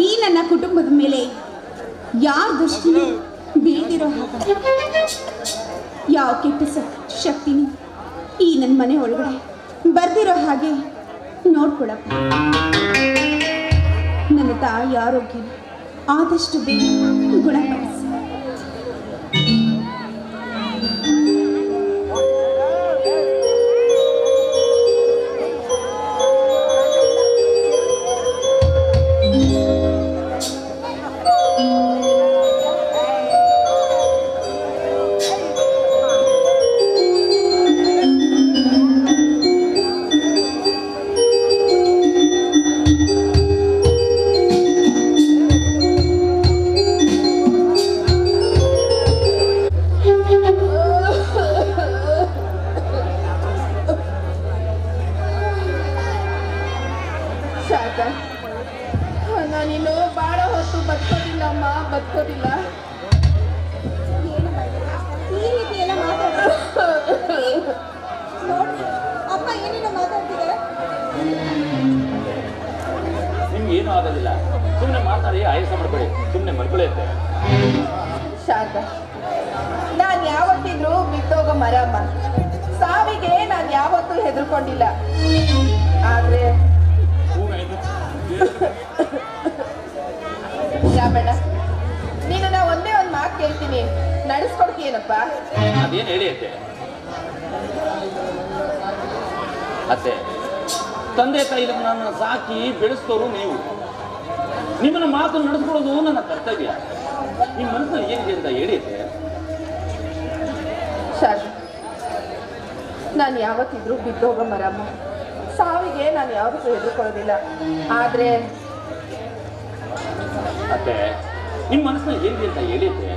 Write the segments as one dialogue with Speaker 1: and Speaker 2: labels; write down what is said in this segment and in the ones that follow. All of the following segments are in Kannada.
Speaker 1: ಈ ನನ್ನ ಕುಟುಂಬದ ಮೇಲೆ ಯಾರ ದೃಷ್ಟಿ ಬೀಳ್ದಿರೋ ಯಾವ ಕೆಟ್ಟ ಶಕ್ತಿನೂ ಈ ನನ್ನ ಮನೆ ಒಳಗಡೆ ಬರ್ದಿರೋ ಹಾಗೆ ನೋಡ್ಕೊಳಪ್ಪ. ನನ್ನ ತಾಯಿ ಆರೋಗ್ಯ ಆದಷ್ಟು ಬೇಗ ಗುಣಪಡಿಸಿ.
Speaker 2: ಮಾತಾಡಿ ಆಯಾಸ ಮಾಡ್ಬೇಡಿ ಸುಮ್ಮನೆ ಮಲ್ಕೊಳ್ಳುತ್ತೆ
Speaker 3: ಶಾರದಾ ನಾನು ಯಾವತ್ತಿದ್ರೂ ಬಿದ್ದೋಗ ಮರಮ್ಮ ಸಾವಿಗೆ ನಾನು ಯಾವತ್ತೂ ಹೆದರ್ಕೊಂಡಿಲ್ಲ. ಆದ್ರೆ ರಾಮಣ್ಣ ನೀನು ನಾ ಒಂದೇ ಒಂದು ಮಾತು ಕೇಳ್ತೀನಿ. ನಡೆಸ್ಕೊಡ್ತೀಯನಪ್ಪ?
Speaker 2: ಅದೇನು ಹೇಳಿ ಅತ್ತೆ ಅತ್ತೆ ತಂದೆ ತಾಯಿ ನನ್ನ ಸಾಕಿ ಬೆಳೆಸ್ತೋರು ನೀವು. ನಿಮ್ಮನ್ನ ಮಾತು ನಡೆಸ್ಕೊಳ್ಳೋದು ನನ್ನ ಕರ್ತವ್ಯ. ನಿಮ್ಮ ಮನಸ್ಸು ಏನಿದೆ ಅಂತ ಹೇಳಿದ್ರೆ
Speaker 3: ಸರ್ ನಾನು ಯಾವತ್ತಿದ್ರು ಬಿದ್ದೋಗ ಮರಮ್ಮ. ಸಾವಿಗೆ ನಾನು ಯಾವತ್ತೂ ಹೆದರ್ಕೊಳ್ಳೋದಿಲ್ಲ. ಆದ್ರೆ
Speaker 2: ಅತ್ತೆ ನಿಮ್ಮ ಮನಸ್ಸು ಏನಿದೆ ಅಂತ ಹೇಳಿ ಅತ್ತೆ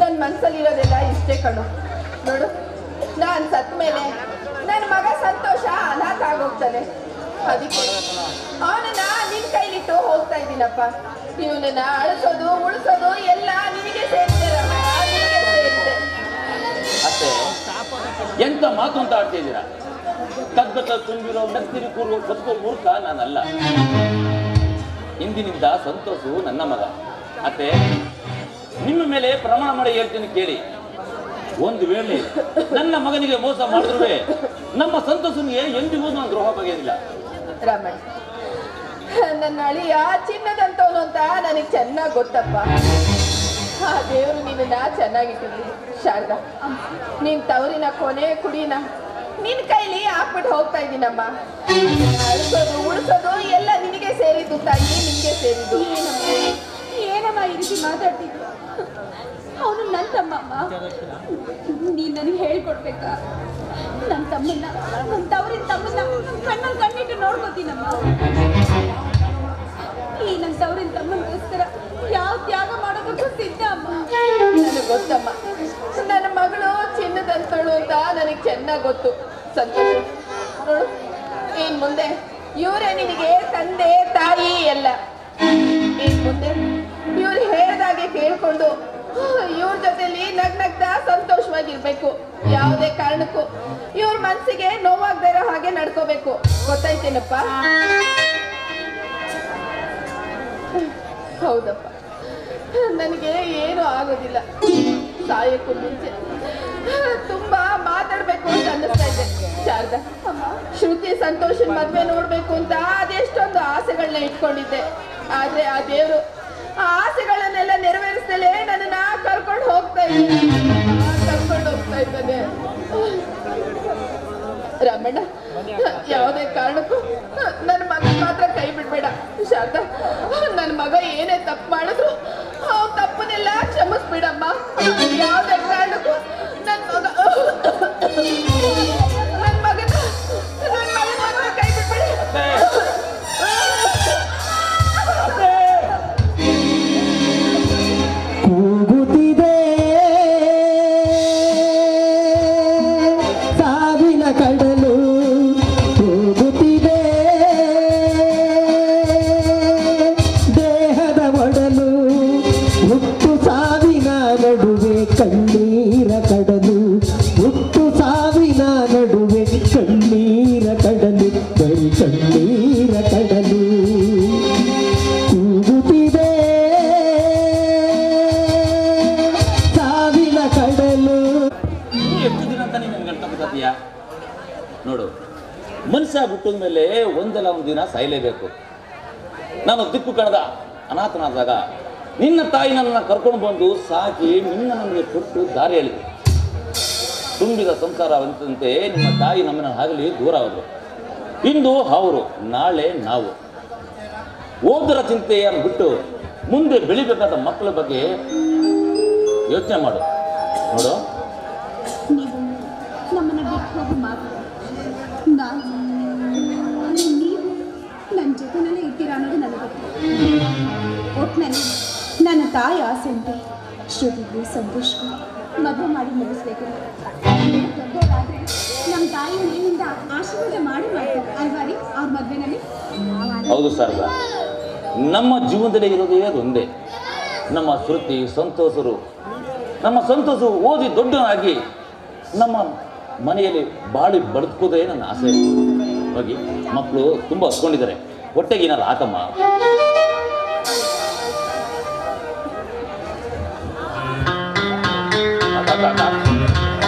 Speaker 3: ನನ್ನ ಮನಸ್ಸಲ್ಲಿರೋದೆಲ್ಲ ಇಷ್ಟೇ ಕಣು ನೋಡು ನಾನು ಸತ್ತ ಮೇಲೆ ನನ್ನ ಮಗ ಸಂತೋಷ ಅನಾಥ ಆಗೋಗ್ತಾನೆ. ಅವನನ್ನ ನಿನ್ ಕೈಲಿಟ್ಟು ಹೋಗ್ತಾ ಇದ್ದೀನಪ್ಪ. ಇವನನ್ನ ಅಳಿಸೋದು, ಉಳಿಸೋದು ಎಲ್ಲ ನಿನಗೆ ಸೇರಿದೆ
Speaker 2: ಎಂತ ಮಾತು ಅಂತ ಆಡ್ತಾ ಇದ್ದೀರಾ? ತುಂಬಿರೋ ಮೆತ್ತಿರಿ ಕೂರುವ ಬದುಕೋ ಮೂರ್ಖ ನಾನಲ್ಲ. ಇಂದಿನಿಂದ ಸಂತೋಷವು ನನ್ನ ಮಗ. ಅತ್ತೆ, ನಿಮ್ಮ ಮೇಲೆ ಪ್ರಮಾಣ ಮಾಡಿ ಹೇಳ್ತೀನಿ ಕೇಳಿ. ಒಂದು ವೇಳೆ ನನ್ನ ಮಗನಿಗೆ ಮೋಸ ಮಾಡಿದ್ರೂ ನಮ್ಮ ಸಂತೋಷನಿಗೆ ಎಂದಿಗೂ ನಾನು ದ್ರೋಹ ಬಗೆಯೋದಿಲ್ಲ
Speaker 3: ರಮಣ ನನ್ನ ಅಳಿಯ ಚಿನ್ನದಂತವನು ಅಂತ ನನಗೆ ಚೆನ್ನಾಗಿ ಗೊತ್ತಪ್ಪ. ಆ ದೇವರು ನಿನ್ನ ಚೆನ್ನಾಗಿಟ್ಟಿದ್ವಿ ಶಾರದಾ. ನೀನ್ ತವರಿನ ಕೊನೆ ಕುಡಿನ, ನಿನ್ ಕೈಲಿ ಹಾಕ್ಬಿಟ್ಟು ಹೋಗ್ತಾ ಇದ್ದೀನಮ್ಮ ಅಳಿಸೋದು, ಉಳಿಸೋದು ಎಲ್ಲ ನಿನಗೆ ಸೇರಿದ್ದು ತಾಯಿ ನಿನಗೆ ಸೇರಿದ್ದು.
Speaker 1: ಏನಮ್ಮ ಈ ರೀತಿ ಮಾತಾಡ್ತಿದ್ಯ ಅವನು ನನ್ನ ತಮ್ಮಮ್ಮ. ನೀನು ನನಗೆ ಹೇಳ್ಕೊಡ್ಬೇಕಾ? ತಮ್ಮನ್ನ ನನ್ನ ತವರಿನ ತಮ್ಮನ್ನ ಕಣ್ಣಲ್ಲಿ ಕಣ್ಣಿಟ್ಟು ನೋಡ್ಕೋತೀನಮ್ಮ ಈ ನನ್ನ ತವರಿನ ತಮ್ಮನಿಗೋಸ್ಕರ ಯಾವ ತ್ಯಾಗ ಮಾಡೋದಕ್ಕೂ ಸಿದ್ಧ ಅಮ್ಮ.
Speaker 3: ನನಗೆ ಗೊತ್ತಮ್ಮ. ನನ್ನ ಮಗಳು ಚಿನ್ನದ ಅಂತಳು ಅಂತ ನನಗೆ ಚೆನ್ನಾಗಿ ಗೊತ್ತು. ಸಂತೋಷ. ನೋಡು ಏನ್ ಮುಂದೆ ಇವರೇ ನಿನಗೆ ತಂದೆ, ತಾಯಿ ಎಲ್ಲ. ಏನ್ ಮುಂದೆ ಇವ್ರು ಹೇಳ್ದಾಗೆ ಕೇಳ್ಕೊಂಡು, ಇವ್ರ ಜೊತೆಲಿ ನಗ್ನಗ್ತಾ ಸಂತೋಷವಾಗಿರ್ಬೇಕು. ಯಾವುದೇ ಕಾರಣಕ್ಕೂ ಇವ್ರ ಮನ್ಸಿಗೆ ನೋವಾಗದೇ ಇರೋ ಹಾಗೆ ನಡ್ಕೋಬೇಕು. ಗೊತ್ತಾಯ್ತೇನಪ್ಪ? ಹೌದಪ್ಪ. ನನಗೆ ಏನು ಆಗೋದಿಲ್ಲ. ಸಾಯಕ್ಕೂ ಮುಂಚೆ. ತುಂಬಾ ಮಾತಾಡ್ಬೇಕು ಅಂತ ಅನ್ನಿಸ್ತಾ ಇದೆ. ಶಾರದಾ, ಶ್ರುತಿ ಸಂತೋಷನ್ ಮದ್ವೆ ನೋಡ್ಬೇಕು ಅಂತ ಅದೆಷ್ಟೊಂದು ಆಸೆಗಳನ್ನ ಇಟ್ಕೊಂಡಿದ್ದೆ. ಆದ್ರೆ ಆ ದೇವರು ಆ ಆಸೆಗಳನ್ನೆಲ್ಲ ನೆರವೇರಿಸಲೇ ನನ್ನನ್ನ ಕರ್ಕೊಂಡು ಹೋಗ್ತಾ ಇದ್ದಾನೆ ಹೋಗ್ತಾ ಇದ್ದಾನೆ. ಯಾವುದೇ ಕಾರಣಕ್ಕೂ
Speaker 2: ಬಿಟ್ಟಿದ ಮೇಲೆ ಒಂದಲ್ಲ ಒಂದು ದಿನ ಸಾಯಲೇಬೇಕು. ನಾನು ದಿಕ್ಕು ಕಳೆದ ಅನಾಥನಾದಾಗ ನಿನ್ನ ತಾಯಿ ನನ್ನ ಕರ್ಕೊಂಡು ಬಂದು ಸಾಕಿ ನಿನ್ನ ನನಗೆ ಕೊಟ್ಟು ದಾರಿ ಹೇಳಿದೆ ತುಂಬಿದ ಅಂತಂತೆ ನಿಮ್ಮ ತಾಯಿ ನಮ್ಮನ್ನು ಆಗಲಿ ದೂರ ಆದರು ಇಂದು ಅವರು, ನಾಳೆ ನಾವು. ಓದರ ಚಿಂತೆಯನ್ನು ಬಿಟ್ಟು ಮುಂದೆ ಬೆಳಿಬೇಕಾದ ಮಕ್ಕಳ ಬಗ್ಗೆ ಯೋಚನೆ ಮಾಡು. ನೋಡು.
Speaker 1: ಒಟ್ಟಿನಲ್ಲಿ ನನ್ನ ತಾಯಿ ಆಸೆಂತೆ ಶ್ರುತಿಗೂ ಸಂತೋಷ ಮದುವೆ ಮಾಡಿ ಮುಗಿಸ್ಬೇಕು. ನಮ್ಮ ತಾಯಿ ಮೇಲಿಂದ ಆಶೀರ್ವಾದ ಮಾಡಿ ರೀ ಅವ್ರ ಮದುವೆನಲ್ಲಿ?
Speaker 2: ಹೌದು ಸರ್ ನಮ್ಮ ಜೀವನದಲ್ಲಿ ಇರೋದೇ ಅದೊಂದೇ ನಮ್ಮ ಶ್ರುತಿ ಸಂತೋಷರು, ನಮ್ಮ ಸಂತೋಷ ಓದಿ ದೊಡ್ಡನಾಗಿ ನಮ್ಮ ಮನೆಯಲ್ಲಿ ಬಾಳಿ ಬದುಕೋದೇ ನನ್ನ ಆಸೆ. ಹೋಗಿ, ಮಕ್ಕಳು ತುಂಬ ಹಸ್ಕೊಂಡಿದ್ದಾರೆ. ಹೊಟ್ಟೆಗೆ ಏನಾರು ಹಾಕಮ್ಮ la, la, la.